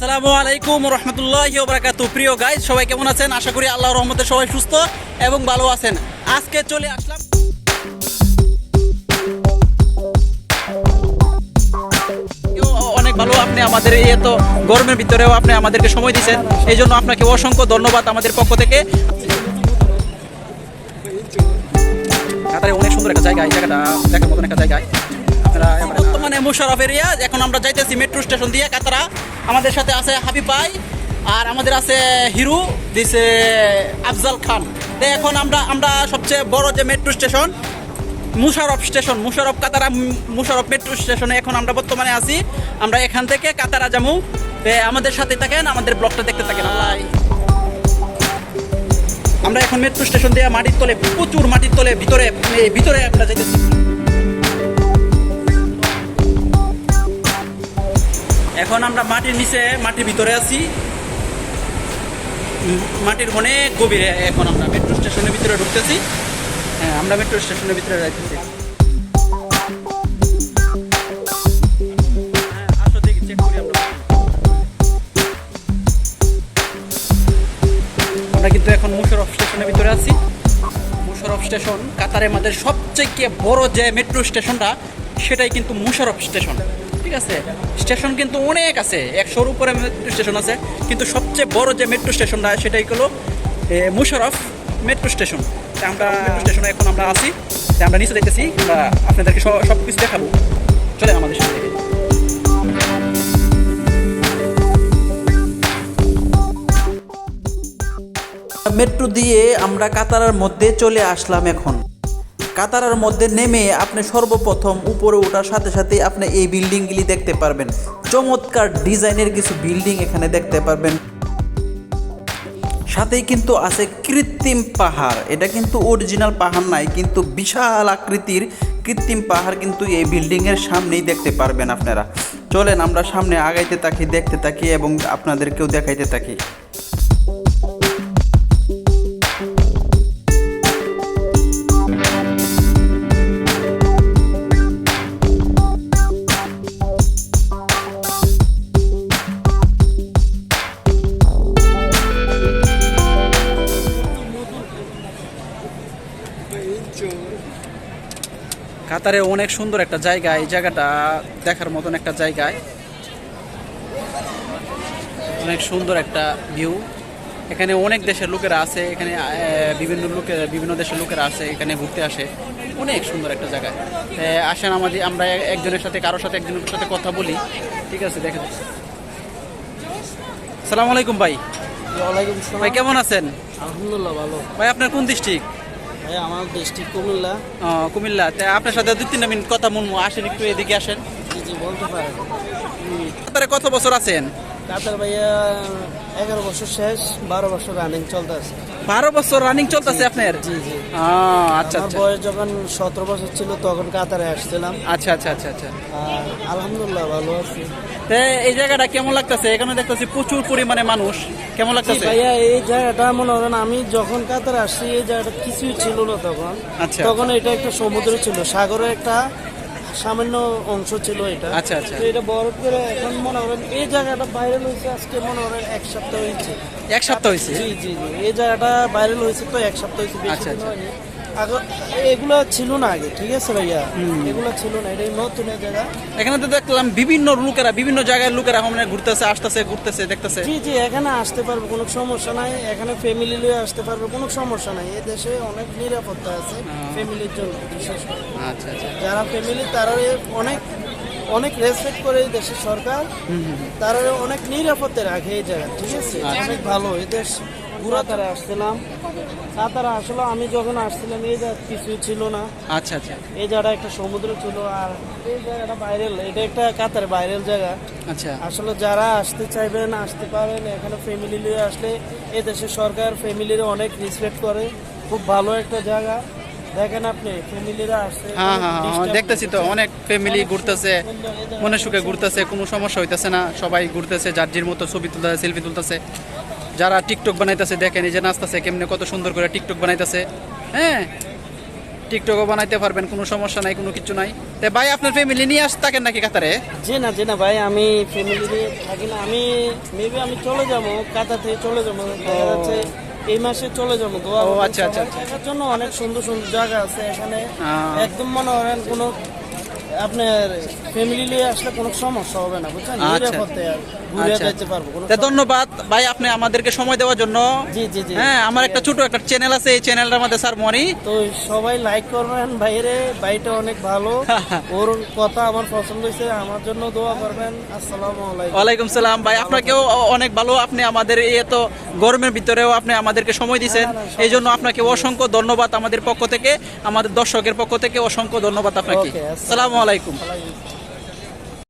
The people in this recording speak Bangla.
আসসালামু আলাইকুম রহমতুল্লাহ বারাকাতু। প্রিয় গাইজ সবাই কেমন আছেন? আশা করি আল্লাহর রহমতে সবাই সুস্থ এবং ভালো আছেন। আজকে চলে আসলাম অনেক ভালো আপনি আমাদের এই এত গরমের ভিতরেও আপনি আমাদেরকে সময় দিয়েছেন। এই জন্য আপনাকে অসংখ্য ধন্যবাদ আমাদের পক্ষ থেকে। কাতারে অনেক সুন্দর একটা জায়গা, এই জায়গাটা দেখার মতন একটা জায়গায় আপনারা বর্তমানে মুশারফ এরিয়া, এখন আমরা যাইতেছি মেট্রো স্টেশন দিয়ে কাতারা। আমাদের সাথে আছে হাবিব ভাই আর আমাদের আছে হিরু দিছে আফজাল খান। এখন আমরা আমরা সবচেয়ে বড় যে metro station Msheireb station Msheireb Katara Msheireb metro স্টেশনে এখন আমরা বর্তমানে আছি। আমরা এখান থেকে কাতারা তো আমাদের সাথে থাকেন আমাদের ব্লগটা দেখতে থাকেন। আল্লাহ আমরা এখন মেট্রো স্টেশন দিয়ে মাটির তলে প্রচুর মাটির তলে ভিতরে ভিতরে আমরা যাইতেছি। এখন আমরা মাটির নিচে, মাটির ভিতরে আছি। মাটির অনেক গভীরে এখন আমরা মেট্রো স্টেশনের ভিতরে ঢুকতেছি। হ্যাঁ আমরা মেট্রো স্টেশনের ভিতরে যাইতেছি। হ্যাঁ। আমরা। কিন্তু এখন মুশারফ স্টেশনের ভিতরে আছি। মুশারফ স্টেশন কাতারের মধ্যে সবচেয়ে বড় যে মেট্রো স্টেশনটা সেটাই কিন্তু মুশারফ স্টেশন ঠিক আছে? স্টেশন কিন্তু অনেক আছে। একশোর উপরে মেট্রো স্টেশন আছে। কিন্তু সবচেয়ে বড় যে মেট্রো স্টেশনটা সেটাই হলো মুশারফ মেট্রো স্টেশন আমরা মেট্রো স্টেশনে এখন আমরা আছি। আমরা নিচে দেখতেছি আমরা আপনাদেরকে সব কিছু দেখাবো। চলে আমাদের সাথে মেট্রো দিয়ে আমরা কাতারার মধ্যে চলে আসলাম এখন। কাতারার মধ্যে নেমে আপনি সর্বপ্রথম উপরে ওঠার সাথে সাথে আপনি এই বিল্ডিংগুলি দেখতে পারবেন। চমৎকার ডিজাইনের কিছু বিল্ডিং এখানে দেখতে পারবেন। সাথেই কিন্তু আছে কৃত্রিম পাহাড়। এটা কিন্তু অরিজিনাল পাহাড় নাই, কিন্তু বিশাল আকৃতির কৃত্রিম পাহাড় কিন্তু এই বিল্ডিংয়ের সামনেই দেখতে পারবেন আপনারা। চলেন আমরা সামনে আগাইতে থাকি, দেখতে থাকি এবং আপনাদেরকেও দেখাইতে থাকি। কাতারে অনেক সুন্দর একটা জায়গা এই জায়গাটা দেখার মতন একটা জায়গায়। অনেক সুন্দর একটা ভিউ এখানে অনেক দেশের লোকেরা আছে এখানে বিভিন্ন লোকের বিভিন্ন দেশের লোকেরা আছে এখানে ঘুরতে আসে। অনেক সুন্দর একটা জায়গা। এ, আসেন আমাদের আমরা একজনের সাথে কারোর সাথে একজনের সাথে কথা বলি। ঠিক আছে দেখেন সালাম আলাইকুম ভাই। ভাই কেমন আছেন? আলহামদুলিল্লাহ ভালো। ভাই আপনার কোন ডিস্ট্রিক্ট আমার ডিস্ট্রিক্ট কুমিল্লা। কুমিল্লা। তা আপনার সাথে দুই তিনটা মিনিট কথা আসেন একটু এদিকে আসেন। জি জি বলতে পারেন। কাতারে কত বছর আছেন? কাতার ভাইয়া এগারো বছর শেষ বারো বছর রানিং চলতে আছে বারো বছর রানিং চলতেছে আপনার? জি জি। আচ্ছা আচ্ছা। বয়স যখন সতেরো বছর ছিল তখন কাতারে আসছিলাম। আচ্ছা আচ্ছা আচ্ছা আচ্ছা। আলহামদুলিল্লাহ ভালো আছি। এই জায়গাটা কেমন লাগতেছে? এখানে দেখতেছি প্রচুর পরিমাণে মানুষ। কেমন লাগতেছে? ভাইয়া এই জায়গাটা মনে করেন আমি যখন কাতারে আসছি এই জায়গাটা কিছুই ছিল না তখন। আচ্ছা। তখন এটা একটা সমুদ্র ছিল সাগরের একটা সামান্য অংশ ছিল এটা। আচ্ছা, আচ্ছা। এটা বরফ করে এখন মনে করেন এই জায়গাটা ভাইরাল হয়েছে আজকে মনে করেন এক সপ্তাহ হয়েছে। এক সপ্তাহ হয়েছে? জি জি জি। এই জায়গাটা ভাইরাল হয়েছে তো এক সপ্তাহ হয়েছে আচ্ছা, আচ্ছা। এগুলো ছিল না আগে ঠিক আছে ভাইয়া? এগুলো ছিল না এটা নতুন জায়গা। এখানে তো দেখলাম বিভিন্ন লোকেরা বিভিন্ন জায়গার লোকেরা মানে ঘুরতেছে আসতেছে ঘুরতেছে দেখতেছে। জি জি এখানে আসতে পারবে কোনো সমস্যা নাই। এখানে ফ্যামিলি নিয়ে আসতে পারবে কোনো সমস্যা নাই। এই দেশে অনেক নিরাপত্তা আছে ফ্যামিলির জন্য বিশেষ করে। আচ্ছা আচ্ছা। যারা ফ্যামিলি তারা অনেক অনেক রেসপেক্ট করে এই দেশের সরকার। তারা অনেক নিরাপত্তা রাখে এই জায়গা ঠিক আছে? অনেক ভালো এই দেশ পুরা তারা আসছিলাম তারা আসলে আমি যখন আসছিলাম এই জায়গা ছিল না। আচ্ছা আচ্ছা। এই জায়গাটা একটা সমুদ্র ছিল আর এই জায়গাটা বাইরেল এটা একটা কাতার বাইরের জায়গা। আচ্ছা। আসলে যারা আসতে চাইবেন আসতে পারেন এখানে ফ্যামিলি নিয়ে আসলে দেশের সরকার ফ্যামিলির অনেক রেসপেক্ট করে। খুব ভালো একটা জায়গা। দেখেন আপনি ফ্যামিলিরা আসছে হ্যাঁ হ্যাঁ হ্যাঁ দেখতেছি তো অনেক ফ্যামিলি ঘুরতেছে। মনে সুখে ঘুরতেছে কোনো সমস্যা হইতেছে না সবাই ঘুরতেছে যার যার মতো ছবি তুলতেছে সেলফি তুলতেছে। যারা টিকটক বানাইতেছে দেখেন এই যে নাচতেছে কেমনে কত সুন্দর করে টিকটক বানাইতেছে। হ্যাঁ? টিকটকও বানাইতে পারবেন কোনো সমস্যা নাই কোনো কিছু নাই। তে ভাই আপনার ফ্যামিলি নিয়ে আস থাকেন নাকি কাতারে? জি না জি না ভাই আমি ফ্যামিলি নিয়ে থাকি না। আমি মেবি আমি চলে যাব কাতার থেকে চলে যাব। এই মাসে চলে যাব দোয়া ও, আচ্ছা, আচ্ছা, সবাই। জন্য অনেক সুন্দর সুন্দর জায়গা আছে এখানে। একদম মনে হয় কোনো আপনার ফ্যামিলি নিয়ে আসলে কোনো সমস্যা হবে না বুঝছেন? আচ্ছা। ঘুরে আচ্ছা। যেতে পারব ধন্যবাদ। ভাই আপনি আমাদেরকে সময় দেওয়ার জন্য। জি জি জি। হ্যাঁ আমার একটা ছোট একটা চ্যানেল আছে এই চ্যানেলটার মধ্যে স্যার মনি। তো সবাই লাইক করবেন বাইরে বাইটা অনেক ভালো। ওর কথা আমার পছন্দ হয়েছে আমার জন্য দোয়া করবেন। আসসালামু আলাইকুম। ওয়ালাইকুম সালাম। ভাই আপনাকেও অনেক ভালো। আপনি আমাদের এই এত গরমের ভিতরেও আপনি আমাদেরকে সময় দিয়েছেন। এই জন্য আপনাকে অসংখ্য ধন্যবাদ আমাদের পক্ষ থেকে আমাদের দর্শকের পক্ষ থেকে অসংখ্য ধন্যবাদ আপনাকে। সালামু আলাইকুম।